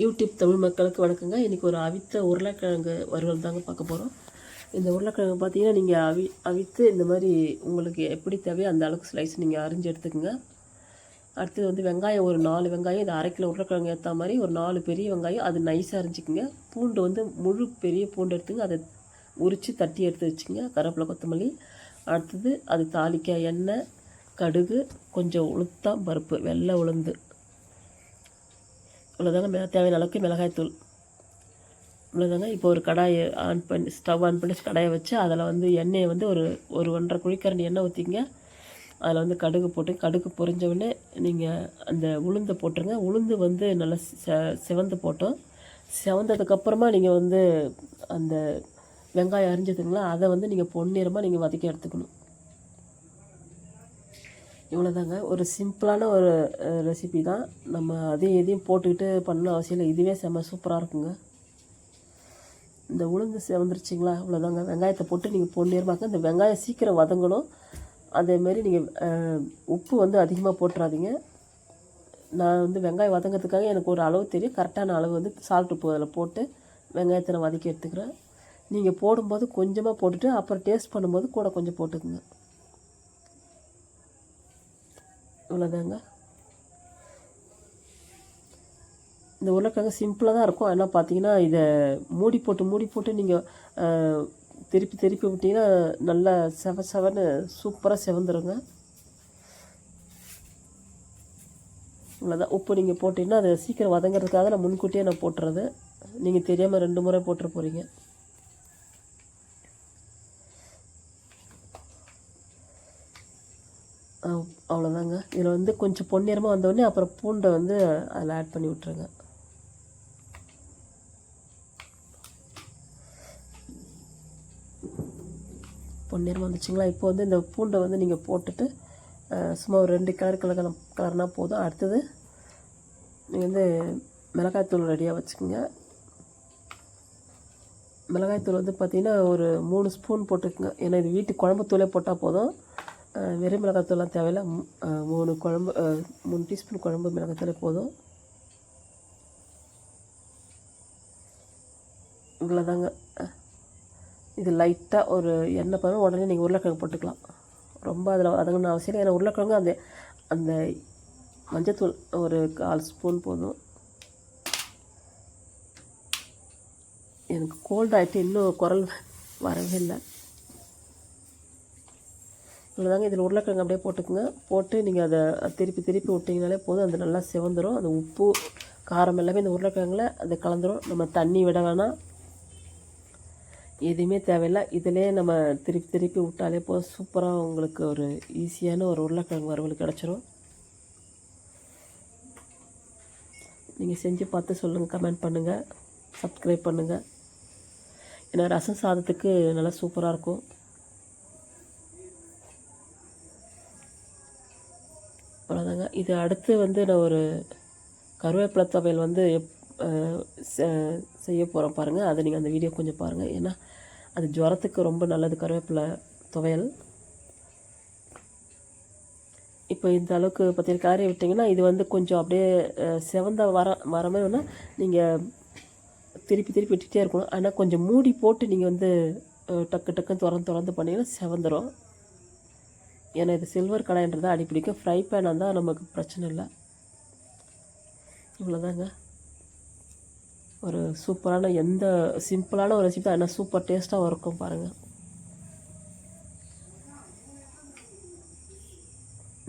YouTube Tamil மக்களுக்கு வணக்கங்க. இன்றைக்கி ஒரு அவித்த உருளைக்கிழங்கு வறுவல் தாங்க பார்க்க போகிறோம் இந்த உருளைக்கிழங்கு பார்த்தீங்கன்னா நீங்கள் அவி அவித்து இந்த மாதிரி உங்களுக்கு எப்படி தேவையோ அந்த அளவுக்கு ஸ்லைஸ் நீங்கள் அரிஞ்சு எடுத்துக்கோங்க. அடுத்தது வந்து வெங்காயம் ஒரு நாலு வெங்காயம் இந்த அரை கிலோ உருளைக்கிழங்கு ஏற்ற மாதிரி ஒரு நாலு பெரிய வெங்காயம் அது நைஸாக அரிஞ்சிக்கோங்க. பூண்டு வந்து முழு பெரிய பூண்டு எடுத்துங்க. அதை உரித்து தட்டி எடுத்து வச்சுக்கோங்க. கருவேப்பிலை கொத்தமல்லி. அடுத்தது அது தாளிக்க எண்ணெய் கடுகு கொஞ்சம் உளுத்தம் பருப்பு வெள்ளை உளுந்து. இவ்வளோதாங்க மே தேவையான அளவுக்கு மிளகாய்த்தூள். இவ்வளோதாங்க இப்போ ஒரு கடாயை ஆன் பண்ணி ஸ்டவ் ஆன் பண்ணி கடாயை வச்சு அதில் வந்து எண்ணெயை வந்து ஒரு ஒரு ஒன்றரை குழிக்கரண்டி எண்ணெய் ஊற்றிங்க அதில் வந்து கடுகு போட்டு கடுகு பொரிஞ்ச நீங்கள் அந்த உளுந்தை போட்டுருங்க. உளுந்து வந்து நல்லா செ செவந்து போட்டோம். செவந்ததுக்கப்புறமா நீங்கள் வந்து அந்த வெங்காயம் அரிஞ்சதுங்களா அதை வந்து நீங்கள் பொன்னிறமாக நீங்கள் வதக்கி எடுத்துக்கணும். இவ்வளோதாங்க ஒரு சிம்பிளான ஒரு ரெசிபி தான். நம்ம அதையும் இதையும் போட்டுக்கிட்டு பண்ண அவசியம் இல்லை. இதுவே செம்ம சூப்பராக இருக்குங்க. இந்த உளுந்து வந்துருச்சிங்களா இவ்வளோதாங்க வெங்காயத்தை போட்டு நீங்கள் பொன்னிறமாக்க இந்த வெங்காயம் சீக்கிரம் வதங்கணும். அதேமாரி நீங்கள் உப்பு வந்து அதிகமாக போட்டுறாதீங்க. நான் வந்து வெங்காயம் வதங்கிறதுக்காக எனக்கு ஒரு அளவு தெரியும். கரெக்டான அளவு வந்து சால்ட் உப்பு அதில் போட்டு வெங்காயத்தை நான் வதக்கி எடுத்துக்கிறேன். நீங்கள் போடும்போது கொஞ்சமாக போட்டுட்டு அப்புறம் டேஸ்ட் பண்ணும்போது கூட கொஞ்சம் போட்டுக்குங்க. அவ்வளோதாங்க இந்த உருளைக்கிழங்கு சிம்பிளாக தான் இருக்கும். ஆனால் பார்த்தீங்கன்னா இதை மூடி போட்டு மூடி போட்டு நீங்கள் திருப்பி திருப்பி விட்டிங்கன்னா நல்லா செவ செவன்னு சூப்பராக செவந்துருங்க. இவ்வளோதான் உப்பு நீங்கள் போட்டிங்கன்னா அதை சீக்கிரம் வதங்கிறதுக்காக நான் முன்கூட்டியே நான் போட்டுறது. நீங்கள் தெரியாமல் ரெண்டு முறை போட்டுற போகிறீங்க அவ்வளோதாங்க இதில் வந்து கொஞ்சம் பொன்னிறமாக வந்தோடனே அப்புறம் பூண்டை வந்து அதில் ஆட் பண்ணி விட்ருங்க பொன்னிறமாக வந்துச்சுங்களா? இப்போ வந்து இந்த பூண்டை வந்து நீங்கள் போட்டுட்டு சும்மா ஒரு ரெண்டு கலர் கலர் கலர்னால் போதும். அடுத்தது நீங்கள் வந்து மிளகாய்த்தூள் ரெடியாக வச்சுக்கோங்க. மிளகாய்த்தூள் வந்து பார்த்திங்கன்னா ஒரு மூணு ஸ்பூன் போட்டுக்கோங்க. ஏன்னா இது வீட்டு குழம்பு தூளே போட்டால் போதும். வெறும் மிளகாத்தூள்லாம் தேவையில்ல. மூணு குழம்பு மூணு டீஸ்பூன் குழம்பு மிளகாத்தூளே போதும். இவ்வளோதாங்க இது லைட்டாக ஒரு எண்ணெய் பண்ண உடனே நீங்கள் உருளைக்கிழங்கு போட்டுக்கலாம். ரொம்ப அதில் வதங்கணும் அவசியம் இல்லை. ஏன்னா உருளைக்கிழங்கு அந்த அந்த மஞ்சத்தூள் ஒரு கால் ஸ்பூன் போதும். எனக்கு கோல்ட் ஆகிட்டு இன்னும் குரல் வரவே இல்லை. இவ்வளோதாங்க இதில் உருளைக்கிழங்கு அப்படியே போட்டுக்கோங்க. போட்டு நீங்கள் அதை திருப்பி திருப்பி விட்டிங்கனாலே போதும். அது நல்லா சிவந்துடும் அந்த உப்பு காரம் எல்லாமே இந்த உருளைக்கிழங்குல அது கலந்துடும் நம்ம தண்ணி விட வேணாம். எதுவுமே தேவையில்லை. இதிலே நம்ம திருப்பி திருப்பி விட்டாலே போதும். சூப்பராக உங்களுக்கு ஒரு ஈஸியான ஒரு உருளைக்கிழங்கு வறுவல் கிடச்சிரும். நீங்கள் செஞ்சு பார்த்து சொல்லுங்கள் கமெண்ட் பண்ணுங்கள் சப்ஸ்கிரைப் பண்ணுங்கள் ஏன்னா ரசம் சாதத்துக்கு நல்லா சூப்பராக இருக்கும் அவ்வளோதாங்க இது அடுத்து வந்து நான் ஒரு கருவேப்பிலை துவையல் வந்து செய்ய போகிறோம் பாருங்கள் அதை நீங்கள் அந்த வீடியோ கொஞ்சம் பாருங்கள் ஏன்னா அது ஜுரத்துக்கு ரொம்ப நல்லது கருவேப்பிலை துவையல் இப்போ இந்த அளவுக்கு பற்றி காரி விட்டிங்கன்னா இது வந்து கொஞ்சம் அப்படியே செவந்த வர வர மாதிரி வேணால் நீங்கள் திருப்பி திருப்பி விட்டுகிட்டே இருக்கணும். ஆனால் கொஞ்சம் மூடி போட்டு நீங்கள் வந்து டக்கு டக்குன்னு திறந்து திறந்து பண்ணிங்கன்னா செவந்துடும் ஏன்னா இது சில்வர் கடாயின்றதை அடிப்பிடிக்கும் ஃப்ரை பேனாக இருந்தால் நமக்கு பிரச்சனை இல்லை. இவ்வளோதாங்க ஒரு சூப்பரான எந்த சிம்பிளான ஒரு ரெசிபி தான் என்ன சூப்பர் டேஸ்ட்டாக இருக்கும் பாருங்கள்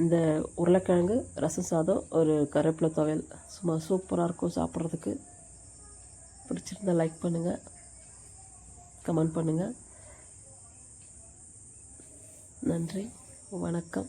இந்த உருளைக்கிழங்கு ரசம் சாதம் ஒரு கருவேப்பிலை துவையல். சும்மா சூப்பராக இருக்கும் சாப்பிட்றதுக்கு. பிடிச்சிருந்தா லைக் பண்ணுங்கள் கமெண்ட் பண்ணுங்கள் நன்றி. வணக்கம்.